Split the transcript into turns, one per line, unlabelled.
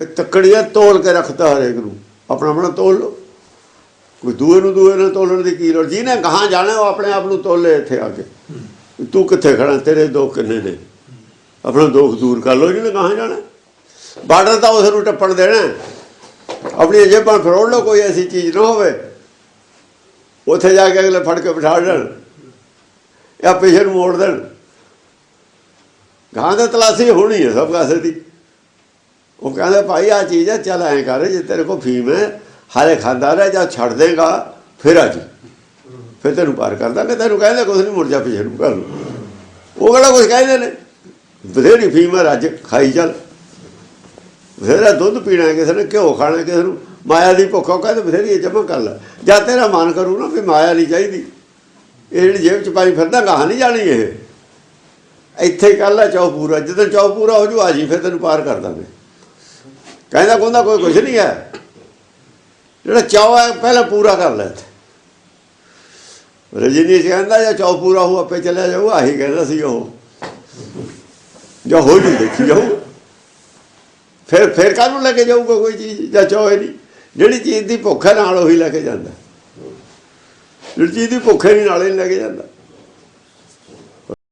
ਇਹ ਤੱਕੜੀਆਂ ਤੋਲ ਕੇ ਰੱਖਦਾ ਹਰੇਕ ਨੂੰ। ਆਪਣਾ ਆਪਣਾ ਤੋਲ ਲਓ। ਕੋਈ ਦੂਏ ਨੂੰ ਦੂਏ ਨਾਲ ਤੋਲਣ ਦੀ ਕੀ ਲੋੜ? ਜਿਹਨੇ ਕਹਾਂ ਜਾਣਾ, ਉਹ ਆਪਣੇ ਆਪ ਨੂੰ ਤੋਲੇ ਇੱਥੇ ਆ ਕੇ। ਵੀ ਤੂੰ ਕਿੱਥੇ ਖੜਾ? ਤੇਰੇ ਦੁੱਖ ਕਿੰਨੇ ਨੇ? ਆਪਣਾ ਦੁੱਖ ਦੂਰ ਕਰ ਲਓ ਜਿਹਨੇ ਕਹਾਂ ਜਾਣਾ। ਬਾਰਡਰ ਤਾਂ ਉਸ ਨੂੰ ਟੱਪਣ ਦੇਣਾ। ਆਪਣੀ ਜੇਬਾਂ ਫਰੋੜ ਲਓ, ਕੋਈ ਐਸੀ ਚੀਜ਼ ਨਾ ਹੋਵੇ। ਉੱਥੇ ਜਾ ਕੇ ਅਗਲੇ ਫੜ ਕੇ ਬਿਠਾ ਦੇਣ। ਜਾਂ ਪਿਛੇ ਨੂੰ ਮੋੜ ਦੇਣ। ਗਾਂ ਦੇ ਤਲਾਸੀ ਹੋਣੀ ਹੈ ਸਭ ਕਾਸੇ ਦੀ। ਉਹ ਕਹਿੰਦਾ, ਭਾਈ ਆ ਚੀਜ਼ ਹੈ ਚੱਲ ਐਂ ਕਰ, ਜੇ ਤੇਰੇ ਕੋਲ ਫੀਮ ਹੈ, ਹਾਲੇ ਖਾਂਦਾ ਰਹਿ ਜਾਂ ਛੱਡ ਦੇਗਾ, ਫਿਰ ਆ ਜੀ। ਫਿਰ ਤੈਨੂੰ ਪਾਰ ਕਰ ਦਾਂਗੇ, ਤੈਨੂੰ ਕਹਿੰਦੇ ਕੁਛ ਨਹੀਂ ਮੁੜ ਜਾ ਪਿਛੇ ਨੂੰ ਕਰ ਲਓ ਉਹ ਕਿਹੜਾ ਕੁਛ ਕਹਿੰਦੇ ਨੇ। ਬਥੇਰੀ ਫੀਮ ਹੈ ਰੱਜ, ਖਾਈ ਚੱਲ। ਬਥੇਰਾ ਦੁੱਧ ਪੀਣਾ ਕਿਸੇ ਨੇ, ਘਿਓ ਖਾਣਾ ਕਿਸੇ ਨੂੰ, ਮਾਇਆ ਦੀ ਭੁੱਖ ਉਹ ਕਹਿੰਦੇ ਬਥੇਰੀ ਇਹ ਜਮਾ ਕਰ ਲੈ। ਜਾਂ ਤੇਰਾ ਮਨ ਕਰੂ ਨਾ ਵੀ ਮਾਇਆ ਨਹੀਂ ਚਾਹੀਦੀ। ਇਹ ਜਿਹੜੀ ਜੇਬ ਚ ਪਾਈ ਫਿਰਦਾ, ਗਾਹ ਨਹੀਂ ਜਾਣੀ ਇਹ। ਇੱਥੇ ਹੀ ਕਰ ਲੈ ਪੂਰਾ, ਜਦੋਂ ਚਾਹ ਪੂਰਾ ਹੋ ਜੂ, ਆ ਜੀ, ਫਿਰ ਤੈਨੂੰ ਪਾਰ ਕਰ ਦਾਂਗੇ। ਕਹਿੰਦਾ ਕਹਿੰਦਾ ਕੋਈ ਕੁਝ ਨਹੀਂ ਹੈ। ਜਿਹੜਾ ਚਾਹ ਹੈ, ਪਹਿਲਾਂ ਪੂਰਾ ਕਰ ਲੈ। ਇੱਥੇ ਰਜਨੀ ਕਹਿੰਦਾ, ਜਾਂ ਚਾਹ ਪੂਰਾ ਹੋ ਆਪੇ ਚਲਿਆ ਜਾਊ ਆਹੀ ਕਹਿੰਦਾ ਸੀ ਉਹ। ਜਾਂ ਹੋ ਜੂ ਦੇਖੀ ਜਾਊ। ਫਿਰ ਫਿਰ ਕਾਹਨੂੰ ਲੈ ਕੇ ਜਾਊਗਾ ਕੋਈ ਚੀਜ਼? ਜਾਂ ਚਾਹੇ ਨਹੀਂ। ਜਿਹੜੀ ਚੀਜ਼ ਦੀ ਭੁੱਖ ਹੈ, ਨਾਲ ਉਹੀ ਲੈ ਕੇ ਜਾਂਦਾ। ਜਿਹੜੀ ਚੀਜ਼ ਦੀ ਭੁੱਖ ਨਹੀਂ ਨਾਲ ਲੈ ਕੇ ਜਾਂਦਾ।